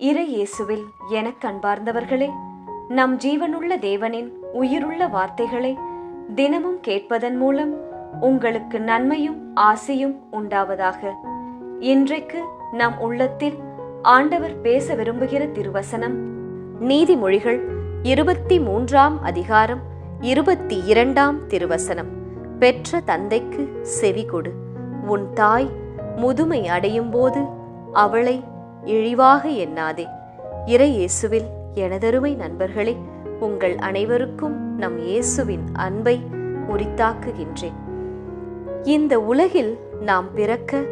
இறை இயேசுவில் எனக் கண்பார்ந்தவர்களே நம் ஜீவனுள்ள தேவனின் உயிருள்ள வார்த்தைகளை தினமும் கேட்பதன் மூலம் உங்களுக்கு நன்மையும் ஆசையும் உண்டாவதாக. இன்றைக்கு நம் உள்ளத்தில் ஆண்டவர் பேச விரும்புகிற திருவசனம் நீதிமொழிகள் இருபத்தி மூன்றாம் அதிகாரம் இருபத்தி இரண்டாம் திருவசனம். பெற்ற தந்தைக்கு செவி கொடு உன் தாய் முதுமை அடையும் போது அவளை இழிவாக எண்ணாதே. இறை இயேசுவில் எனதருமை நண்பர்களே உங்கள் அனைவருக்கும் நம் இயேசுவின் அன்பை உரித்தாக்குகின்றேன். இந்த உலகில் நாம் பிறக்க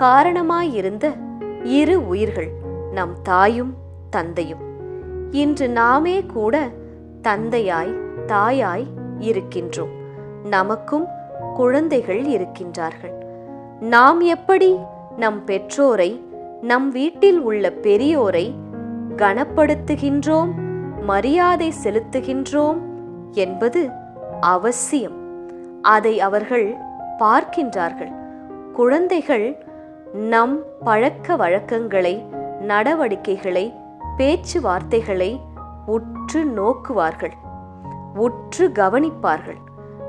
காரணமாயிருந்த இரு உயிர்கள் நம் தாயும் தந்தையும். இன்று நாமே கூட தந்தையாய் தாயாய் இருக்கின்றோம். நமக்கும் குழந்தைகள் இருக்கின்றார்கள். நாம் எப்படி நம் பெற்றோரை நம் வீட்டில் உள்ள பெரியோரை கனப்படுத்துகின்றோம் மரியாதை செலுத்துகின்றோம் என்பது அவசியம். அதை அவர்கள் பார்க்கின்றார்கள். குழந்தைகள் நம் பழக்க வழக்கங்களை நடவடிக்கைகளை பேச்சுவார்த்தைகளை உற்று நோக்குவார்கள் உற்று கவனிப்பார்கள்.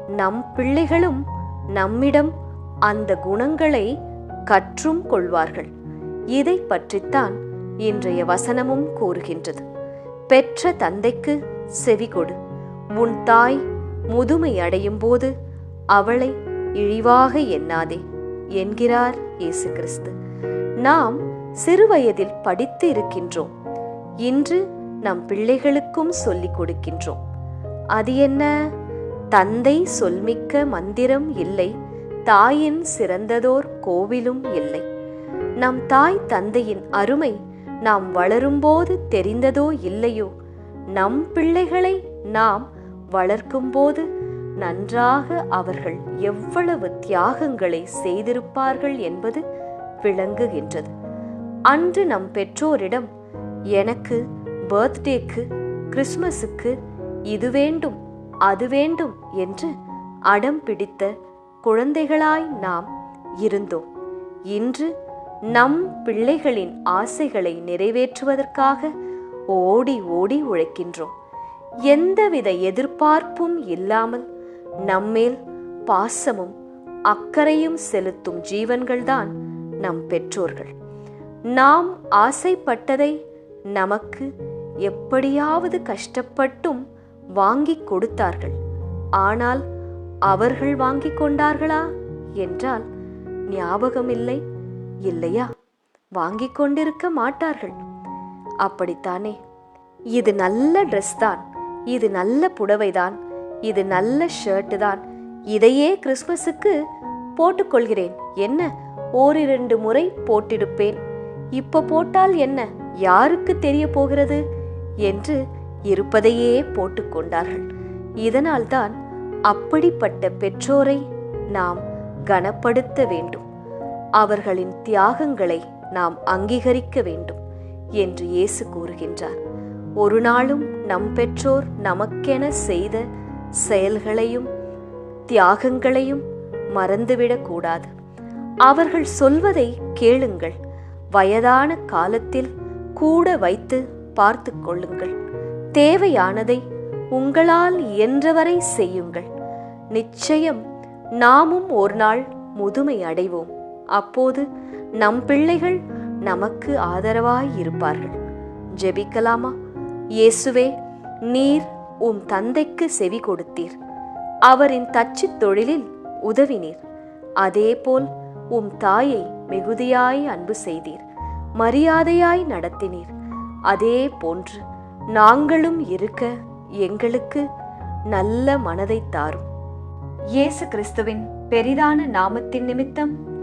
நம் பிள்ளைகளும் நம்மிடம் அந்த குணங்களை கற்றும் கொள்வார்கள். இதை பற்றித்தான் இன்றைய வசனமும் கூறுகின்றது. பெற்ற தந்தைக்கு செவி கொடு. உன் தாய் முதுமை அடையும் போது அவளை இழிவாக எண்ணாதே என்கிறார் இயேசு கிறிஸ்து நாம் சிறுவயதில் படித்து இருக்கின்றோம். இன்று நம் பிள்ளைகளுக்கும் சொல்லிக் கொடுக்கின்றோம். அது என்ன? தந்தை சொல்மிக்க மந்திரம் இல்லை. தாயின் சிறந்ததோர் கோவிலும் இல்லை. நம் தாய் தந்தையின் அருமை நாம் வளரும்போது தெரிந்ததோ இல்லையோ? நம் பிள்ளைகளை நாம் வளர்க்கும்போது நன்றாக அவர்கள் எவ்வளவு தியாகங்களை செய்திருப்பார்கள் என்பது விளங்குகின்றது. அன்று நம் பெற்றோரிடம் எனக்கு பர்த்டேக்கு கிறிஸ்மஸுக்கு இது வேண்டும் அது வேண்டும் என்று அடம் பிடித்த குழந்தைகளாய் நாம் இருந்தோம். இன்று நம் பிள்ளைகளின் ஆசைகளை நிறைவேற்றுவதற்காக ஓடி ஓடி உழைக்கின்றோம். எந்தவித எதிர்பார்ப்பும் இல்லாமல் நம்மேல் பாசமும் அக்கறையும் செலுத்தும் ஜீவன்கள்தான் நம் பெற்றோர்கள். நாம் ஆசைப்பட்டதை நமக்கு எப்படியாவது கஷ்டப்பட்டும் வாங்கிக் கொடுத்தார்கள். ஆனால் அவர்கள் வாங்கிக் கொண்டார்களா? என்றால் ஞாபகமில்லை. இல்லையா? வாங்கிக் கொண்டிருக்க மாட்டார்கள். அப்படித்தானே? இது நல்ல ட்ரெஸ் தான். இது நல்ல புடவைதான். இது நல்ல ஷர்ட்டு தான். இதையே கிறிஸ்மஸுக்கு போட்டுக்கொள்கிறேன் என்ன? ஓரிரண்டு முறை போட்டிருப்பேன். இப்ப போட்டால் என்ன? யாருக்கு தெரிய போகிறது? என்று இருப்பதையே போட்டுக்கொண்டார்கள் இதனால்தான் அப்படிப்பட்ட பெற்றோரை நாம் கனப்படுத்த வேண்டும். அவர்களின் தியாகங்களை நாம் அங்கீகரிக்க வேண்டும் என்று இயேசு கூறுகின்றார். ஒரு நாளும் நம் பெற்றோர் நமக்கென செய்த செயல்களையும் தியாகங்களையும் மறந்துவிடக்கூடாது அவர்கள் சொல்வதை கேளுங்கள். வயதான காலத்தில் கூட வைத்து பார்த்து கொள்ளுங்கள். தேவையானதை உங்களால் இயன்றவரை செய்யுங்கள். நிச்சயம் நாமும் ஒரு நாள் முதுமை அடைவோம். அப்போது நம் பிள்ளைகள் நமக்கு ஆதரவாய் இருப்பார்கள். ஜெபிக்கலாமா? இயேசுவே நீர் உம் தந்தைக்கு செவி கொடுத்தீர். அவரின் தச்சுத் தொழிலில் உதவினீர். அதேபோல் உம் தாயை மிகுதியாய் அன்பு செய்தீர். மரியாதையாய் நடத்தினீர். அதே போன்று நாங்களும் இருக்க எங்களுக்கு நல்ல மனதை தாரும். இயேசு கிறிஸ்துவின் பெரிதான நாமத்தின் நிமித்தம்